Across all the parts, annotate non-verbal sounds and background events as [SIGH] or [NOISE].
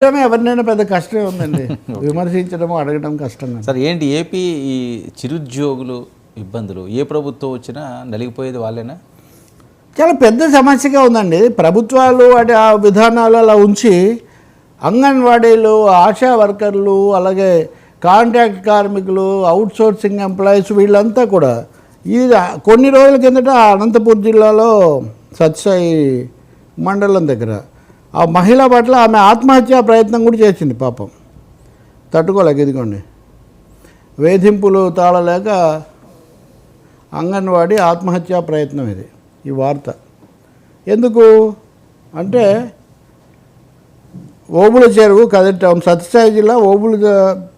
విమర్శించడమే ఎవరినైనా పెద్ద కష్టమే ఉందండి. [LAUGHS] విమర్శించడం అడగడం కష్టం. సార్ ఏంటి? ఏపీ ఈ చిరుద్యోగులు ఇబ్బందులు ఏ ప్రభుత్వం వచ్చినా నలిగిపోయేది వాళ్ళేనా? చాలా పెద్ద సమస్యగా ఉందండి. ప్రభుత్వాలు వాటి ఆ విధానాలు అలా ఉంచి అంగన్వాడీలు ఆశా వర్కర్లు అలాగే కాంట్రాక్ట్ కార్మికులు అవుట్ సోర్సింగ్ ఎంప్లాయీస్ వీళ్ళంతా కూడా ఇది కొన్ని రోజుల కిందట అనంతపూర్ జిల్లాలో సత్సాయి మండలం దగ్గర ఆ మహిళ పట్ల ఆమె ఆత్మహత్యా ప్రయత్నం కూడా చేసింది పాపం. తట్టుకోలేక ఇదిగోండి. వేధింపులు తాళలేక అంగన్వాడీ ఆత్మహత్యా ప్రయత్నం ఇది ఈ వార్త. ఎందుకు? అంటే ఓబుల చెరువు కదిటాం సత్యసాయి జిల్లా ఓబుల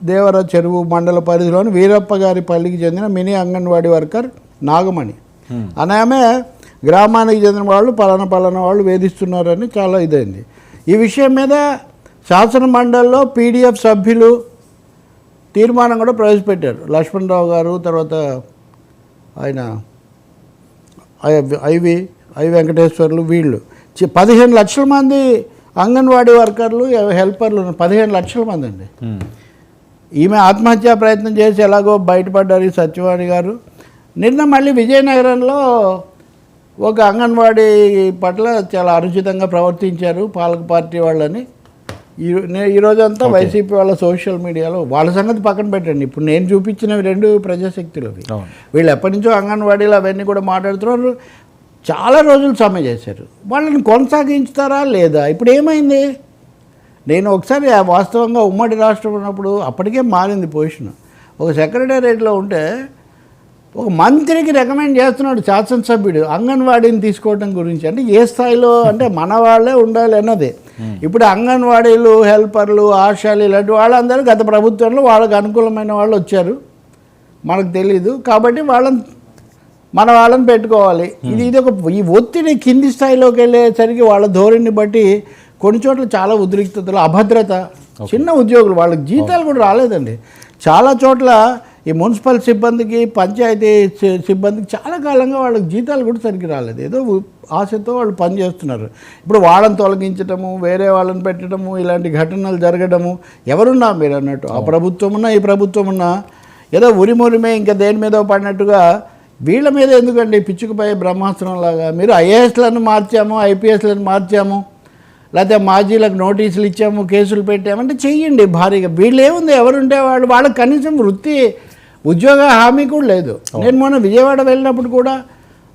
దేవర చెరువు మండల పరిధిలోని వీరప్ప గారి పల్లికి చెందిన మినీ అంగన్వాడీ వర్కర్ నాగమణి. అని ఆమె గ్రామానికి చెందిన వాళ్ళు పలానా పలానా వాళ్ళు వేధిస్తున్నారని చాలా ఇదైంది. ఈ విషయం మీద శాసన మండలిలో పీడిఎఫ్ సభ్యులు తీర్మానం కూడా ప్రవేశపెట్టారు. లక్ష్మణరావు గారు తర్వాత ఆయన ఐవి ఐ వెంకటేశ్వర్లు వీళ్ళు. పదిహేను లక్షల మంది అంగన్వాడీ వర్కర్లు హెల్పర్లు. పదిహేను లక్షల మంది అండి. ఈమె ఆత్మహత్యా ప్రయత్నం చేసి ఎలాగో బయటపడ్డారు ఈ సత్యవాణి గారు. నిన్న మళ్ళీ విజయనగరంలో ఒక అంగన్వాడీ పట్ల చాలా అనుచితంగా ప్రవర్తించారు పాలక పార్టీ వాళ్ళని. ఈ నే- ఈ రోజంతా వైసీపీ వాళ్ళ సోషల్ మీడియాలో వాళ్ళ సంగతి పక్కన పెట్టండి. ఇప్పుడు నేను చూపించినవి రెండు ప్రజాశక్తులు అవి. అవును. వీళ్ళు ఎప్పటి నుంచో అంగన్వాడీలు అవన్నీ కూడా మాట్లాడుతున్నారు. చాలా రోజులు సమ్మె చేశారు. వాళ్ళని కొనసాగించుతారా లేదా? ఇప్పుడు ఏమైంది? నేను ఒకసారి వాస్తవంగా ఉమ్మడి రాష్ట్రం ఉన్నప్పుడు అప్పటికే మారింది పొజిషన్ ఒక సెక్రటేరియట్లో ఉంటే ఒక మంత్రికి రికమెండ్ చేస్తున్నాడు శాసనసభ్యుడు. అంగన్వాడీని తీసుకోవడం గురించి. అంటే ఏ స్థాయిలో అంటే మన వాళ్ళే ఉండాలి అన్నది. ఇప్పుడు అంగన్వాడీలు హెల్పర్లు ఆశాలు ఇలాంటి వాళ్ళందరూ గత ప్రభుత్వంలో వాళ్ళకి అనుకూలమైన వాళ్ళు వచ్చారు. మనకు తెలీదు. కాబట్టి వాళ్ళని మన వాళ్ళని పెట్టుకోవాలి. ఇది ఇది ఒక ఈ ఒత్తిడి కింది స్థాయిలోకి వెళ్ళేసరికి వాళ్ళ ధోరణిని బట్టి కొన్ని చోట్ల చాలా ఉద్రిక్తతలు అభద్రత చిన్న ఉద్యోగులు వాళ్ళకి జీతాలు కూడా రాలేదండి. చాలా చోట్ల ఈ మున్సిపల్ సిబ్బందికి పంచాయతీ సిబ్బందికి చాలా కాలంగా వాళ్ళకి జీతాలు కూడా సరిగ్గా రాలేదు. ఏదో ఆశతో వాళ్ళు పనిచేస్తున్నారు ఇప్పుడు వాళ్ళని తొలగించడము వేరే వాళ్ళని పెట్టడము ఇలాంటి ఘటనలు జరగడము ఎవరున్నా మీరు అన్నట్టు ఆ ప్రభుత్వం ఉన్నా ఈ ప్రభుత్వం ఉన్నా ఏదో ఉరిమురిమే ఇంకా దేని మీద పడినట్టుగా వీళ్ళ మీద ఎందుకండి పిచ్చుకుపై బ్రహ్మాస్త్రం లాగా? మీరు ఐఏఎస్లను మార్చాము ఐపీఎస్లను మార్చాము లేకపోతే మాజీలకు నోటీసులు ఇచ్చాము కేసులు పెట్టామంటే చెయ్యండి భారీగా. వీళ్ళు ఏముంది ఎవరుంటే వాళ్ళు వాళ్ళకి కనీసం వృత్తి ఉద్యోగ హామీ కూడా లేదు. నేను మొన్న విజయవాడ వెళ్ళినప్పుడు కూడా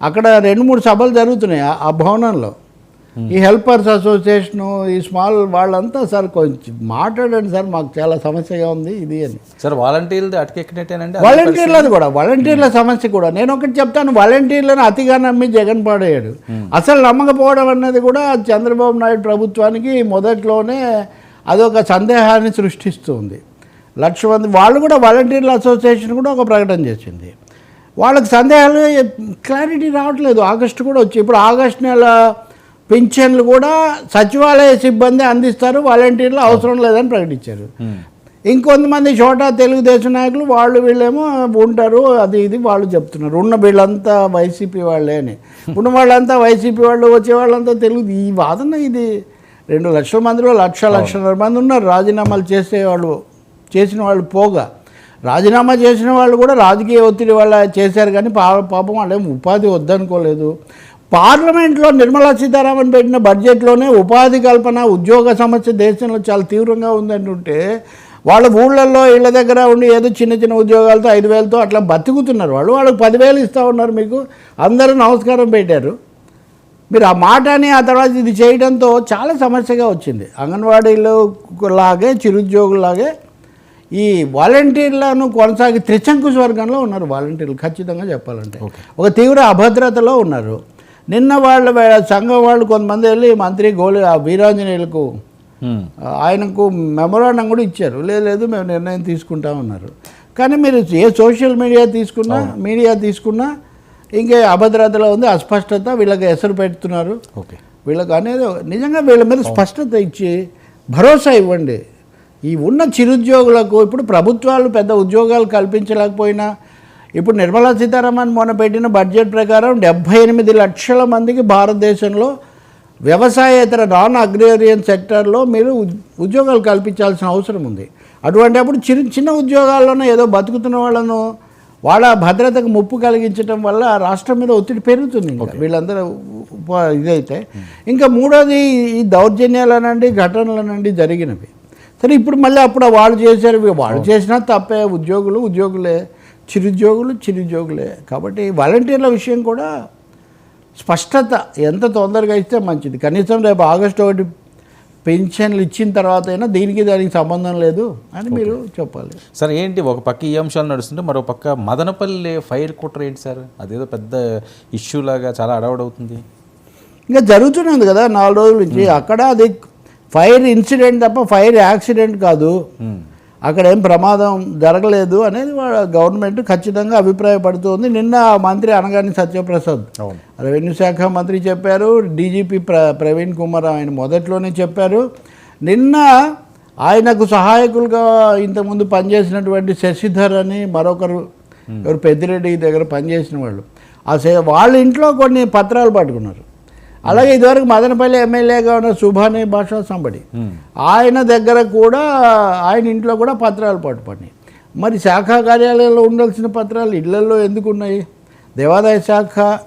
అక్కడ రెండు మూడు సభలు జరుగుతున్నాయి ఆ- భవనంలో. ఈ హెల్పర్స్ అసోసియేషను ఈ స్మాల్ వాళ్ళంతా సార్ కొంచెం మాట్లాడండి సార్ మాకు చాలా సమస్యగా ఉంది ఇది అని. సార్ వాలంటీర్లది అటకెక్కినట్టేనండి? వాలంటీర్లది కూడా వాలంటీర్ల సమస్య కూడా. నేను ఒకటి చెప్తాను వాలంటీర్లను అతిగా నమ్మి జగన్ పాడేయాడు అసలు నమ్మకపోవడం అన్నది కూడా చంద్రబాబు నాయుడు ప్రభుత్వానికి మొదట్లోనే అదొక సందేహాన్ని సృష్టిస్తుంది లక్ష మంది వాళ్ళు కూడా వాలంటీర్ల అసోసియేషన్ కూడా ఒక ప్రకటన చేసింది. వాళ్ళకి సందేహాలు క్లారిటీ రావట్లేదు. ఆగస్టు కూడా వచ్చి ఇప్పుడు ఆగస్టు నెల పింఛన్లు కూడా సచివాలయ సిబ్బంది అందిస్తారు వాలంటీర్లు అవసరం లేదని ప్రకటించారు. ఇంకొంతమంది చోట తెలుగుదేశం నాయకులు వాళ్ళు వీళ్ళేమో ఉంటారు అది ఇది వాళ్ళు చెప్తున్నారు. ఉన్న వీళ్ళంతా వైసీపీ వాళ్ళే అని. ఉన్న వాళ్ళంతా వైసీపీ వాళ్ళు వచ్చే వాళ్ళంతా తెలుగు ఈ వాదన ఇది. రెండు లక్షల మందిలో లక్ష లక్షన్నర మంది ఉన్నారు రాజీనామాలు చేసేవాళ్ళు చేసిన వాళ్ళు పోగా. రాజీనామా చేసిన వాళ్ళు కూడా రాజకీయ ఒత్తిడి వల్ల చేశారు కానీ పా పాపం వాళ్ళేం ఉపాధి వద్దనుకోలేదు. పార్లమెంట్లో నిర్మలా సీతారామన్ పెట్టిన బడ్జెట్లోనే ఉపాధి కల్పన ఉద్యోగ సమస్య దేశంలో చాలా తీవ్రంగా ఉందంటుంటే వాళ్ళ ఊళ్ళల్లో ఇళ్ళ దగ్గర ఉండి ఏదో చిన్న చిన్న ఉద్యోగాలతో ఐదు వేలతో అట్లా బతుకుతున్నారు వాళ్ళు. వాళ్ళకి పదివేలు ఇస్తూ ఉన్నారు మీకు. అందరూ నమస్కారం పెట్టారు. మీరు ఆ మాటని ఆ తర్వాత ఇది చేయడంతో చాలా సమస్యగా వచ్చింది. అంగన్వాడీలు లాగే చిరుద్యోగులాగే ఈ వాలంటీర్లను కొనసాగి త్రిశంకుశ వర్గంలో ఉన్నారు వాలంటీర్లు ఖచ్చితంగా చెప్పాలంటే. ఒక తీవ్ర అభద్రతలో ఉన్నారు. నిన్న వాళ్ళ సంఘం వాళ్ళు కొంతమంది వెళ్ళి మంత్రి గోలి ఆ వీరాంజనేయులకు. ఆయనకు మెమోరాండం కూడా ఇచ్చారు. లేదు లేదు మేము నిర్ణయం తీసుకుంటామన్నారు కానీ మీరు ఏ సోషల్ మీడియా తీసుకున్నా మీడియా తీసుకున్నా ఇంకే అభద్రతలో ఉంది అస్పష్టత వీళ్ళకి ఎసరు పెడుతున్నారు. ఓకే. వీళ్ళకి అనేది నిజంగా వీళ్ళ మీద స్పష్టత ఇచ్చి భరోసా ఇవ్వండి. ఈ ఉన్న చిరుద్యోగులకు ఇప్పుడు ప్రభుత్వాలు పెద్ద ఉద్యోగాలు కల్పించలేకపోయినా ఇప్పుడు నిర్మలా సీతారామన్ మొన్న పెట్టిన బడ్జెట్ ప్రకారం డెబ్భై ఎనిమిది లక్షల మందికి భారతదేశంలో వ్యవసాయేతర నాన్ అగ్రేరియన్ సెక్టర్లో మీరు ఉద్- ఉద్యోగాలు కల్పించాల్సిన అవసరం ఉంది. అటువంటి అప్పుడు చిన్న చిన్న ఉద్యోగాల్లోనే ఏదో బతుకుతున్న వాళ్ళను వాళ్ళ భద్రతకు ముప్పు కలిగించడం వల్ల రాష్ట్రం మీద ఒత్తిడి పెరుగుతుంది ఇంకా. వీళ్ళందరూ ఇదైతే. ఇంకా మూడోది ఈ దౌర్జన్యాలనండి ఘటనలనండి జరిగినవి. సరే ఇప్పుడు మళ్ళీ అప్పుడు వాళ్ళు చేశారు. వాళ్ళు చేసినా తప్పే. ఉద్యోగులు ఉద్యోగులే. చిరుద్యోగులు చిరుద్యోగులే కాబట్టి వాలంటీర్ల విషయం కూడా స్పష్టత. ఎంత తొందరగా ఇస్తే మంచిది. కనీసం రేపు ఆగస్టు ఒకటి పెన్షన్లు ఇచ్చిన తర్వాత అయినా దీనికి దానికి సంబంధం లేదు అని మీరు చెప్పాలి. సార్ ఏంటి? ఒక పక్క ఈ అంశాలు నడుస్తుంటే మరో పక్క మదనపల్లి ఫైర్ కుట్ర ఏంటి సార్? అదేదో పెద్ద ఇష్యూ లాగా చాలా అడవడవుతుంది ఇంకా జరుగుతున్నది కదా నాలుగు రోజుల నుంచి. అక్కడ అది ఫైర్ ఇన్సిడెంట్ తప్ప ఫైర్ యాక్సిడెంట్ కాదు. అక్కడ ఏం ప్రమాదం జరగలేదు అనేది గవర్నమెంట్ ఖచ్చితంగా అభిప్రాయపడుతోంది. నిన్న మంత్రి అనగాని సత్యప్రసాద్. రెవెన్యూ శాఖ మంత్రి చెప్పారు డీజీపీ ప్ర ప్రవీణ్ కుమార్ ఆయన మొదట్లోనే చెప్పారు. నిన్న ఆయనకు సహాయకులుగా ఇంతకుముందు పనిచేసినటువంటి శశిధర్ అని మరొకరు ఎవరు పెద్దిరెడ్డి దగ్గర పనిచేసిన వాళ్ళు. ఆ వాళ్ళ ఇంట్లో కొన్ని పత్రాలు పట్టుకున్నారు. అలాగే ఇదివరకు మదనపల్లి ఎమ్మెల్యేగా ఉన్న సుభాని భాషా సంబడి. ఆయన దగ్గర కూడా ఆయన ఇంట్లో కూడా పత్రాలు పట్టుపడినాయి మరి శాఖ కార్యాలయంలో ఉండాల్సిన పత్రాలు ఇళ్ళలో ఎందుకు ఉన్నాయి దేవాదాయ శాఖ